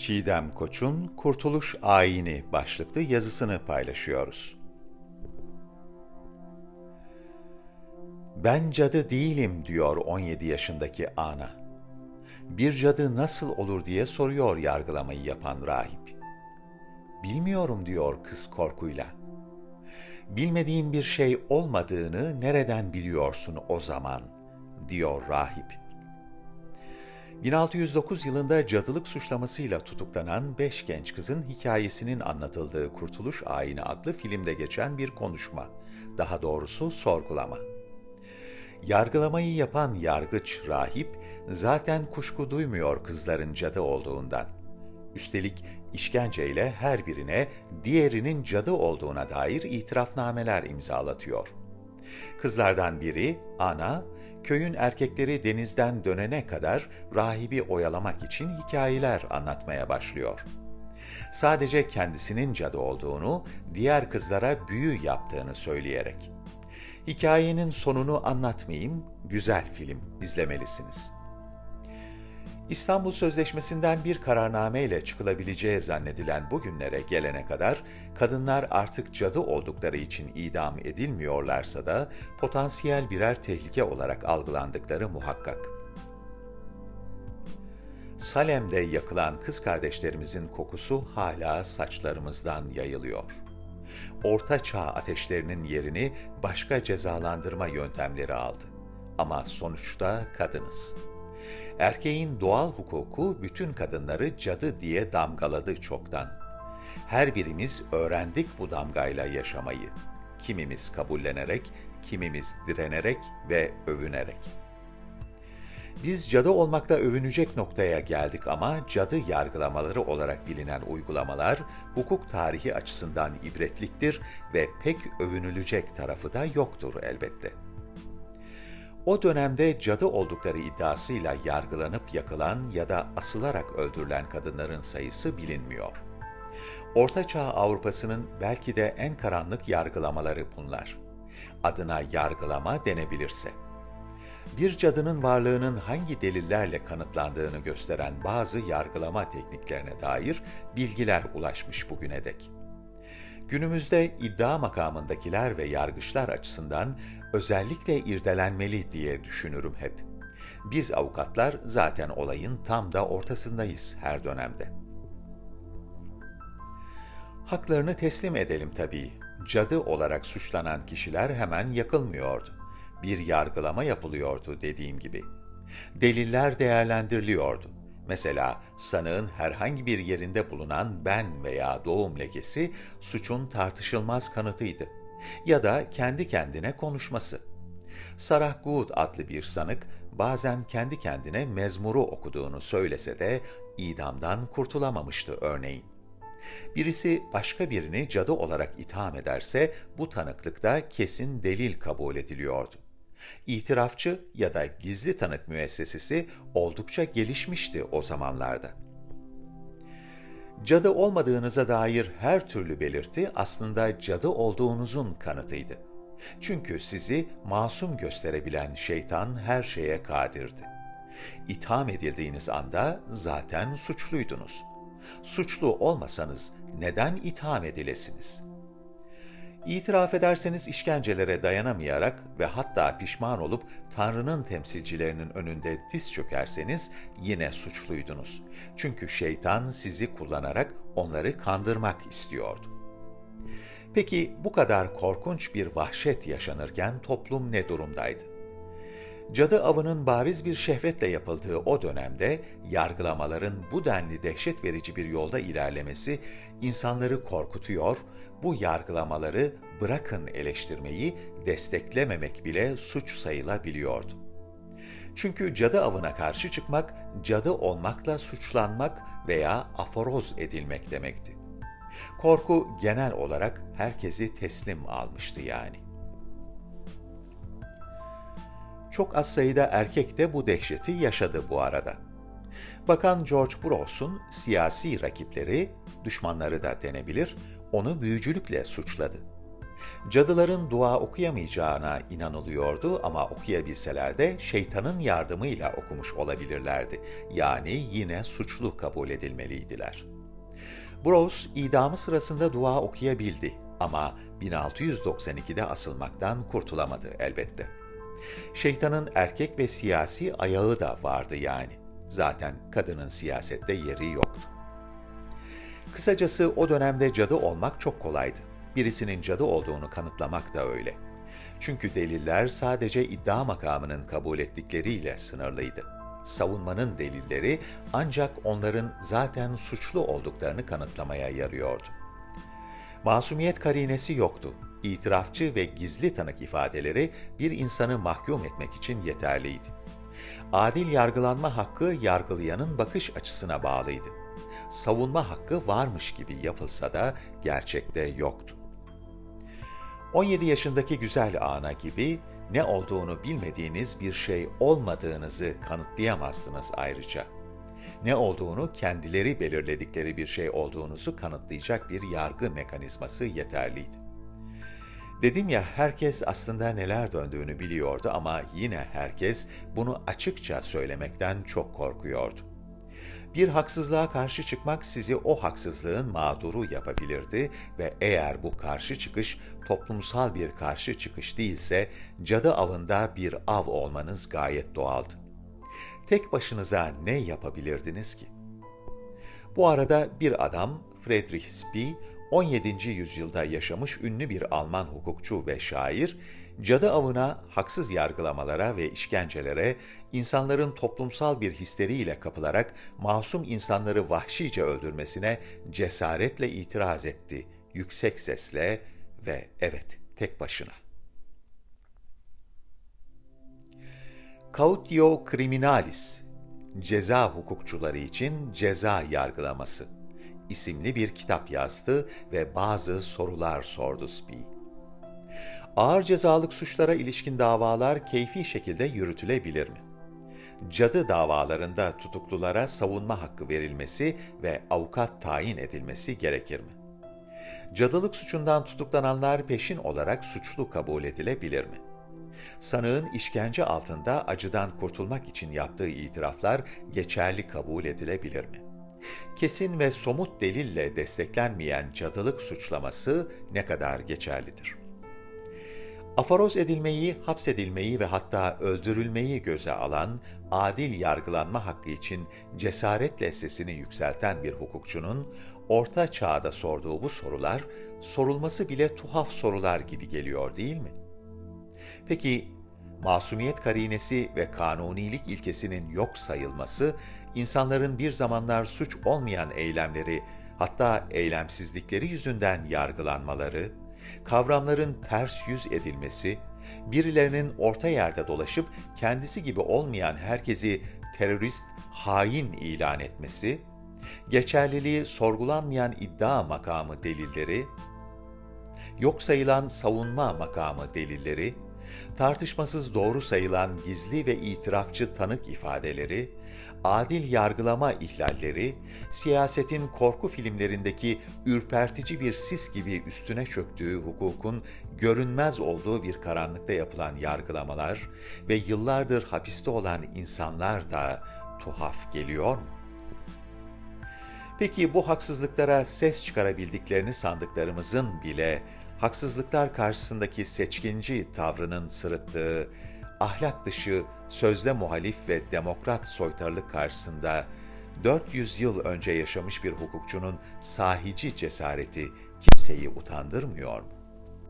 Çiğdem Koç'un Kurtuluş Ayini başlıklı yazısını paylaşıyoruz. Ben cadı değilim diyor 17 yaşındaki Ana. Bir cadı nasıl olur diye soruyor yargılamayı yapan rahip. Bilmiyorum diyor kız korkuyla. Bilmediğin bir şey olmadığını nereden biliyorsun o zaman diyor rahip. 1609 yılında cadılık suçlamasıyla tutuklanan beş genç kızın hikayesinin anlatıldığı Kurtuluş Ayini adlı filmde geçen bir konuşma, daha doğrusu sorgulama. Yargılamayı yapan yargıç rahip zaten kuşku duymuyor kızların cadı olduğundan. Üstelik işkenceyle her birine diğerinin cadı olduğuna dair itirafnameler imzalatıyor. Kızlardan biri, ana, köyün erkekleri denizden dönene kadar rahibi oyalamak için hikayeler anlatmaya başlıyor. Sadece kendisinin cadı olduğunu, diğer kızlara büyü yaptığını söyleyerek. Hikayenin sonunu anlatmayayım, güzel film izlemelisiniz.'' İstanbul Sözleşmesi'nden bir kararname ile çıkılabileceği zannedilen bugünlere gelene kadar kadınlar artık cadı oldukları için idam edilmiyorlarsa da potansiyel birer tehlike olarak algılandıkları muhakkak. Salem'de yakılan kız kardeşlerimizin kokusu hala saçlarımızdan yayılıyor. Orta çağ ateşlerinin yerini başka cezalandırma yöntemleri aldı. Ama sonuçta kadınız.'' Erkeğin doğal hukuku bütün kadınları cadı diye damgaladı çoktan. Her birimiz öğrendik bu damgayla yaşamayı. Kimimiz kabullenerek, kimimiz direnerek ve övünerek. Biz cadı olmakta övünecek noktaya geldik ama cadı yargılamaları olarak bilinen uygulamalar hukuk tarihi açısından ibretliktir ve pek övünülecek tarafı da yoktur elbette.'' O dönemde cadı oldukları iddiasıyla yargılanıp yakılan ya da asılarak öldürülen kadınların sayısı bilinmiyor. Ortaçağ Avrupa'sının belki de en karanlık yargılamaları bunlar. Adına yargılama denebilirse. Bir cadının varlığının hangi delillerle kanıtlandığını gösteren bazı yargılama tekniklerine dair bilgiler ulaşmış bugüne dek. Günümüzde iddia makamındakiler ve yargıçlar açısından özellikle irdelenmeli diye düşünürüm hep. Biz avukatlar zaten olayın tam da ortasındayız her dönemde. Haklarını teslim edelim tabii. Cadı olarak suçlanan kişiler hemen yakılmıyordu. Bir yargılama yapılıyordu dediğim gibi. Deliller değerlendiriliyordu Mesela sanığın herhangi bir yerinde bulunan ben veya doğum lekesi suçun tartışılmaz kanıtıydı. Ya da kendi kendine konuşması. Sarah Good adlı bir sanık bazen kendi kendine mezmuru okuduğunu söylese de idamdan kurtulamamıştı örneğin. Birisi başka birini cadı olarak itham ederse bu tanıklıkta kesin delil kabul ediliyordu. İtirafçı ya da gizli tanık müessesesi oldukça gelişmişti o zamanlarda. Cadı olmadığınıza dair her türlü belirti aslında cadı olduğunuzun kanıtıydı. Çünkü sizi masum gösterebilen şeytan her şeye kadirdi. İtham edildiğiniz anda zaten suçluydunuz. Suçlu olmasanız neden itham edilesiniz?'' İtiraf ederseniz işkencelere dayanamayarak ve hatta pişman olup Tanrı'nın temsilcilerinin önünde diz çökerseniz yine suçluydunuz. Çünkü şeytan sizi kullanarak onları kandırmak istiyordu. Peki bu kadar korkunç bir vahşet yaşanırken toplum ne durumdaydı? Cadı avının bariz bir şehvetle yapıldığı o dönemde yargılamaların bu denli dehşet verici bir yolda ilerlemesi insanları korkutuyor, bu yargılamaları bırakın eleştirmeyi desteklememek bile suç sayılabiliyordu. Çünkü cadı avına karşı çıkmak, cadı olmakla suçlanmak veya aforoz edilmek demekti. Korku genel olarak herkesi teslim almıştı yani. Çok az sayıda erkek de bu dehşeti yaşadı bu arada. Bakan George Bros'un siyasi rakipleri, düşmanları da denebilir, onu büyücülükle suçladı. Cadıların dua okuyamayacağına inanılıyordu ama okuyabilseler de şeytanın yardımıyla okumuş olabilirlerdi. Yani yine suçlu kabul edilmeliydiler. Browse idamı sırasında dua okuyabildi ama 1692'de asılmaktan kurtulamadı elbette. Şeytanın erkek ve siyasi ayağı da vardı yani. Zaten kadının siyasette yeri yoktu. Kısacası o dönemde cadı olmak çok kolaydı. Birisinin cadı olduğunu kanıtlamak da öyle. Çünkü deliller sadece iddia makamının kabul ettikleriyle sınırlıydı. Savunmanın delilleri ancak onların zaten suçlu olduklarını kanıtlamaya yarıyordu. Masumiyet karinesi yoktu. İtirafçı ve gizli tanık ifadeleri bir insanı mahkum etmek için yeterliydi. Adil yargılanma hakkı yargılayanın bakış açısına bağlıydı. Savunma hakkı varmış gibi yapılsa da gerçekte yoktu. 17 yaşındaki güzel ana gibi ne olduğunu bilmediğiniz bir şey olmadığınızı kanıtlayamazdınız ayrıca. Ne olduğunu kendileri belirledikleri bir şey olduğunuzu kanıtlayacak bir yargı mekanizması yeterliydi. Dedim ya herkes aslında neler döndüğünü biliyordu ama yine herkes bunu açıkça söylemekten çok korkuyordu. Bir haksızlığa karşı çıkmak sizi o haksızlığın mağduru yapabilirdi ve eğer bu karşı çıkış toplumsal bir karşı çıkış değilse cadı avında bir av olmanız gayet doğaldı. Tek başınıza ne yapabilirdiniz ki? Bu arada bir adam Friedrich Spee 17. yüzyılda yaşamış ünlü bir Alman hukukçu ve şair, cadı avına, haksız yargılamalara ve işkencelere, insanların toplumsal bir histeriyle kapılarak masum insanları vahşice öldürmesine cesaretle itiraz etti, yüksek sesle ve evet, tek başına. Cautio Criminalis, ceza hukukçuları için ceza yargılaması isimli bir kitap yazdı ve bazı sorular sordu Spee. Ağır cezalık suçlara ilişkin davalar keyfi şekilde yürütülebilir mi? Cadı davalarında tutuklulara savunma hakkı verilmesi ve avukat tayin edilmesi gerekir mi? Cadılık suçundan tutuklananlar peşin olarak suçlu kabul edilebilir mi? Sanığın işkence altında acıdan kurtulmak için yaptığı itiraflar geçerli kabul edilebilir mi? Kesin ve somut delille desteklenmeyen cadılık suçlaması ne kadar geçerlidir? Aforoz edilmeyi, hapsedilmeyi ve hatta öldürülmeyi göze alan, adil yargılanma hakkı için cesaretle sesini yükselten bir hukukçunun orta çağda sorduğu bu sorular, sorulması bile tuhaf sorular gibi geliyor değil mi? Peki, masumiyet karinesi ve kanunilik ilkesinin yok sayılması, insanların bir zamanlar suç olmayan eylemleri, hatta eylemsizlikleri yüzünden yargılanmaları, kavramların ters yüz edilmesi, birilerinin orta yerde dolaşıp kendisi gibi olmayan herkesi terörist, hain ilan etmesi, geçerliliği sorgulanmayan iddia makamı delilleri, yok sayılan savunma makamı delilleri, tartışmasız doğru sayılan gizli ve itirafçı tanık ifadeleri, adil yargılama ihlalleri, siyasetin korku filmlerindeki ürpertici bir sis gibi üstüne çöktüğü hukukun görünmez olduğu bir karanlıkta yapılan yargılamalar ve yıllardır hapiste olan insanlar da tuhaf geliyor mu? Peki bu haksızlıklara ses çıkarabildiklerini sandıklarımızın bile haksızlıklar karşısındaki seçkinci tavrının sırıttığı, ahlak dışı, sözde muhalif ve demokrat soytarılık karşısında 400 yıl önce yaşamış bir hukukçunun sahici cesareti kimseyi utandırmıyor mu?